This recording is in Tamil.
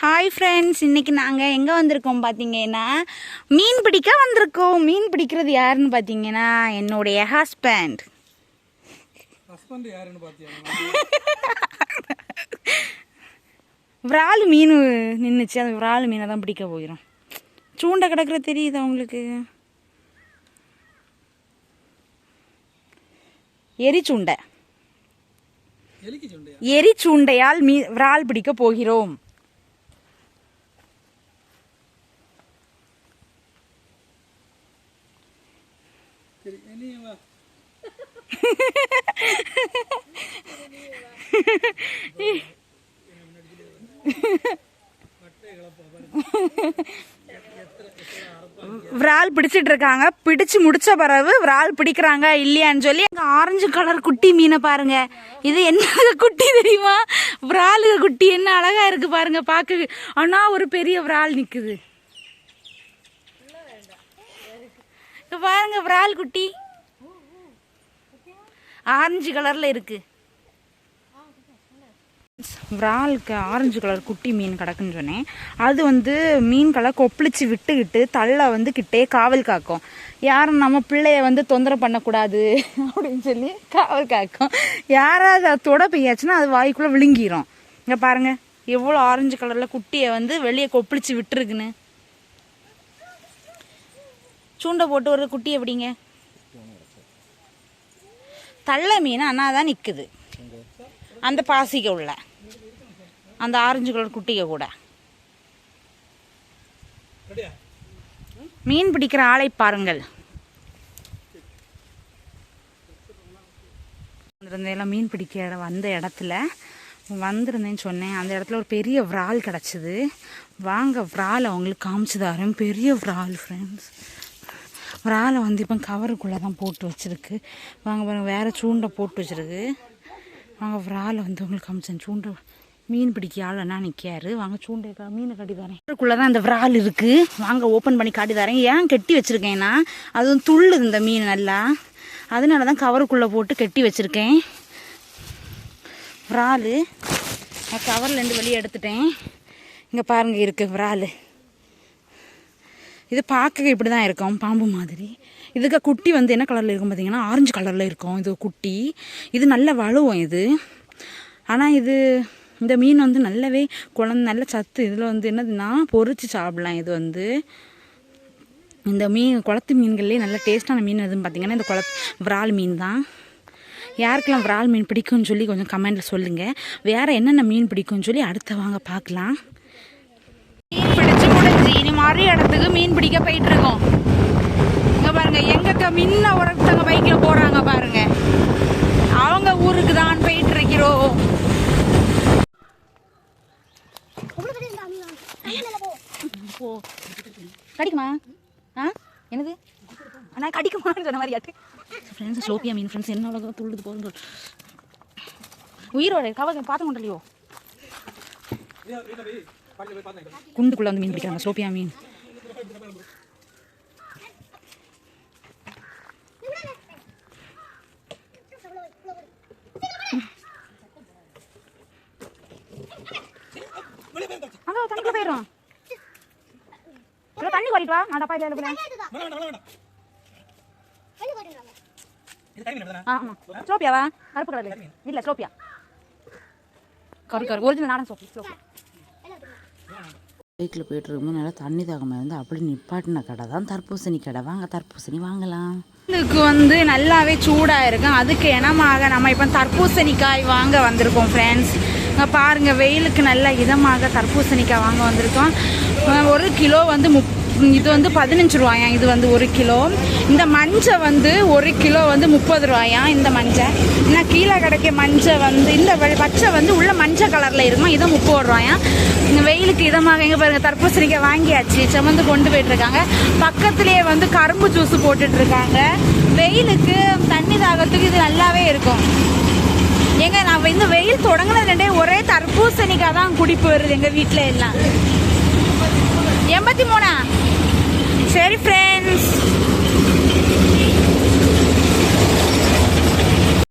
ஹாய் ஃப்ரெண்ட்ஸ் இன்னைக்கு நாங்கள் எங்கே வந்திருக்கோம் பார்த்தீங்கன்னா மீன் பிடிக்க வந்திருக்கோம். மீன் பிடிக்கிறது யாருன்னு பார்த்தீங்கன்னா என்னுடைய ஹஸ்பண்ட் விரால் மீன் நின்றுச்சு அந்த விரால் மீனை தான் பிடிக்க போயிடும் சூண்டை கிடக்குற தெரியுதா உங்களுக்கு? எரிச்சூண்டை. எரிச்சூண்டையால் மீ விரால் பிடிக்க போகிறோம். நீ வா. விரால் பிடிச்சிட்டு இருக்காங்க பிடிச்சு முடிச்ச பிறகு விரால் பிடிக்கிறாங்க இல்லையான்னு சொல்லி அங்க ஆரஞ்சு கலர் குட்டி மீனை பாருங்க. இது என்ன குட்டி தெரியுமா? விரால் குட்டி என்ன அழகா இருக்கு பாருங்க பார்க்க. ஆனா ஒரு பெரிய விரால் நிக்குது. இங்க பாருங்க விரால் குட்டி. ஆரஞ்சு கலர்ல இருக்கு. விராலுக்கு ஆரஞ்சு கலர் குட்டி மீன் கிடக்குன்னு சொன்னேன். அது வந்து மீன்களை கொப்பளிச்சு விட்டுக்கிட்டு தள்ள வந்து கிட்டே காவல் காக்கும். யாரும் நம்ம பிள்ளைய வந்து தொந்தரவு பண்ணக்கூடாது அப்படின்னு சொல்லி காவல் காக்கும். யாராவது அதை தொட பெய்யாச்சுன்னா அது வாய்க்குள்ளே விழுங்கிரும். இங்கே பாருங்க எவ்வளோ ஆரஞ்சு கலரில் குட்டியை வந்து வெளியே கொப்பளிச்சு விட்டுருக்குன்னு. சூண்டை போட்டு ஒரு குட்டி எப்படிங்க தள்ள மீன் அண்ணா தான் நிற்குது அந்த பாசிக்க உள்ள. அந்த ஆரஞ்சு கலர் குட்டிக கூட. மீன் பிடிக்கிற ஆளை பாருங்கள். வந்திருந்தேன் மீன் பிடிக்க இடம் வந்த இடத்துல. வந்திருந்தேன்னு சொன்னேன். அந்த இடத்துல ஒரு பெரிய விரால் கிடச்சிது. வாங்க விரால் அவங்களுக்கு காமிச்சு தரேன். பெரிய விரால் ஃப்ரெண்ட்ஸ் விராலை வந்து இப்போ கவருக்குள்ளே தான் போட்டு வச்சுருக்கு. வாங்க பாருங்கள் வேறு சூண்டை போட்டு வச்சிருக்கு. வாங்க விராலை வந்து உங்களுக்கு அமிச்சேன் சூண்டை மீன் பிடிக்க ஆள் என்ன நிற்காரு வாங்க சூண்டை மீனை கட்டி தரேன். கவருக்குள்ளே தான் அந்த விரால் இருக்குது வாங்க ஓப்பன் பண்ணி காட்டி தரேன். ஏன் கட்டி வச்சுருக்கேன்னா அதுவும் துள்ளுது இந்த மீன் நல்லா. அதனால தான் கவருக்குள்ளே போட்டு கட்டி வச்சுருக்கேன். விரால் நான் கவர்லேருந்து வெளியே எடுத்துட்டேன். இங்கே பாருங்க இருக்குது விரால். இது பார்க்க இப்படி தான் இருக்கும் பாம்பு மாதிரி. இதுக்கு குட்டி வந்து என்ன கலரில் இருக்கும் பார்த்தீங்கன்னா ஆரஞ்சு கலரில் இருக்கும். இது குட்டி. இது நல்ல வலுவும் இது. ஆனால் இது இந்த மீன் வந்து நல்லாவே குழந்தை நல்ல சத்து. இதில் வந்து என்னதுன்னா பொறிச்சு சாப்பிடலாம் இது வந்து. இந்த மீன் குளத்து மீன்கள்லேயே நல்ல டேஸ்ட்டான மீன் எதுன்னு பார்த்தீங்கன்னா இந்த குளத் விரால் மீன் தான். யாருக்கெல்லாம் விரால் மீன் பிடிக்கும்னு சொல்லி கொஞ்சம் கமெண்டில் சொல்லுங்கள் வேறு என்னென்ன மீன் பிடிக்கும்னு சொல்லி அடுத்த வாங்க பார்க்கலாம் இனி மறு இடத்துக்கு மீன் பிடிக்க போயிட்டு இருக்கோம் இங்க பாருங்க எங்க முன்ன ஒருத்தவங்க பைக்ல போறாங்க பாருங்க. அவங்க ஊருக்கு தான் போயிட்டு இருக்கிறோம் போ. கடிக்குமா? ஆ? என்னது? அண்ணா கடிக்குமான்னு சொன்ன மாதிரி ஆட்டு. ஃப்ரெண்ட்ஸ் ஸ்லோப்பியா மீன் ஃப்ரெண்ட்ஸ் என்ன அவ்வளோ துள்ளுது போகுது உயிரோட கவலை பார்த்து கொண்டலையோ? குண்டுக்குள்ளே வந்து மீன் பிடிக்கிறாங்க. சோப்பியா மீன். அங்க தண்ணிக்குள்ள போயிடும் தண்ணி குறைட்டு வா. நான் டப்பா இல்ல வேணாம் வேணாம் கருப்பு கரு கரு. ஒரிஜினல் நாடன் சோப்பி ஸ்லோப்பியா பைக்கில் போயிட்டு இருக்கும்போது நல்லா தண்ணி தகமை இருந்து அப்படி நிப்பாட்டின கடை தான் தர்பூசணி கடை. வாங்க தர்பூசணி வாங்கலாம். இதுக்கு வந்து நல்லாவே சூடாக இருக்கும் அதுக்கு இனமாக நம்ம இப்போ தர்பூசணிக்காய் வாங்க வந்திருக்கோம் ஃப்ரெண்ட்ஸ் இங்கே பாருங்கள் வெயிலுக்கு நல்ல இதமாக தர்பூசணிக்காய் வாங்க வந்திருக்கோம். ஒரு கிலோ வந்து முப் இது வந்து பதினஞ்சு ரூபாயா? இது வந்து ஒரு கிலோ. இந்த மஞ்சை வந்து ஒரு கிலோ வந்து முப்பது ரூபாயா? இந்த மஞ்சை. ஏன்னா கீழே கிடைக்க மஞ்சை வந்து இந்த பச்சை வந்து உள்ள மஞ்சள் கலரில் இருக்குமா? இதை முப்பது ரூபாயா? இந்த வெயிலுக்கு இதமாக எங்கே பாருங்கள் தர்பூசணிக்காய் வாங்கியாச்சு. சுமந்து கொண்டு போயிட்டுருக்காங்க. பக்கத்துலேயே வந்து கரும்பு ஜூஸ் போட்டுட்ருக்காங்க வெயிலுக்கு தண்ணி தாகத்துக்கு இது நல்லாவே இருக்கும். ஏங்க நான் இந்த வெயில் தொடங்கினது ஒரே தர்பூசணிக்காய் தான் குடிப்பு வருது எங்கள் வீட்டில் எல்லாம். எண்பத்தி மூணா? சரி ஃப்ரெண்ட்ஸ்